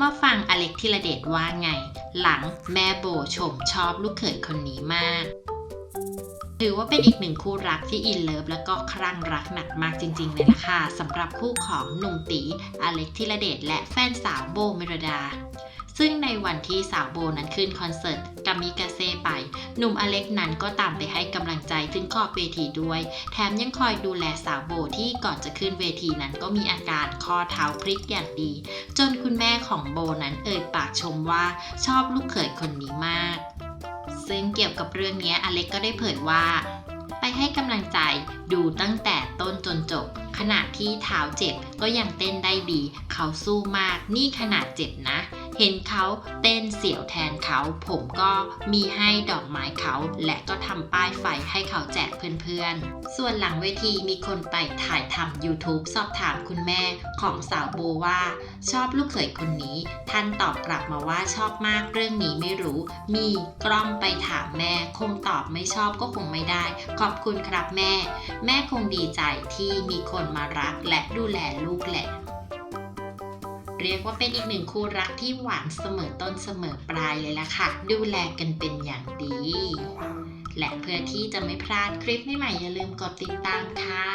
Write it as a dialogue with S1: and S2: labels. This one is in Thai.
S1: มาฟังอเล็กธิรเดชว่าไง หลังแม่โบชมชอบลูกเขยคนนี้มาก ถือว่าเป็นอีกหนึ่งคู่รักที่อินเลิฟแล้วก็คลั่งรักหนักมากจริงๆเลยล่ะค่ะสำหรับคู่ของหนุ่มตีอเล็กธิรเดชและแฟนสาวโบเมรดา ซึ่งในวันที่สาวโบนั้นขึ้นคอนเสิร์ตกามิกาเซ่ไป หนุ่มอเล็กนั้นก็ตามไปให้กำลังใจถึงขอบเวทีด้วย แถมยังคอยดูแลสาวโบที่ก่อนจะขึ้นเวทีนั้นก็มีอาการข้อเท้าพลิกอย่างดี จนคุณแม่ของโบนั้นเอ่ยปากชมว่าชอบลูกเขยคนนี้มาก ซึ่งเกี่ยวกับเรื่องนี้อเล็กก็ได้เผยว่า ไปให้กำลังใจดูตั้งแต่ต้นจนจบ ขณะที่เท้าเจ็บก็ยังเต้นได้ดี เขาสู้มากนี่ขนาดเจ็บนะ เห็นเขาเต้นเสียวแทนเขา ผมก็มีให้ดอกไม้เขา และก็ทำป้ายไฟให้เขาแจกเพื่อนๆ ส่วนหลังเวทีมีคนไปถ่ายทำ YouTube สอบถามคุณแม่ของสาวโบว่า ชอบลูกเขยคนนี้ ท่านตอบกลับมาว่าชอบมากเรื่องนี้ไม่รู้ มีกล้องไปถามแม่ คงตอบไม่ชอบก็คงไม่ได้ ขอบคุณครับแม่ แม่คงดีใจที่มีคนมารักและดูแลลูกแหละ เรียกว่าเป็นอีกหนึ่งคู่รักที่หวานเสมอต้นเสมอปลายเลยล่ะค่ะ ดูแลกันเป็นอย่างดี และเพื่อที่จะไม่พลาดคลิปใหม่ๆอย่าลืมกดติดตามค่ะ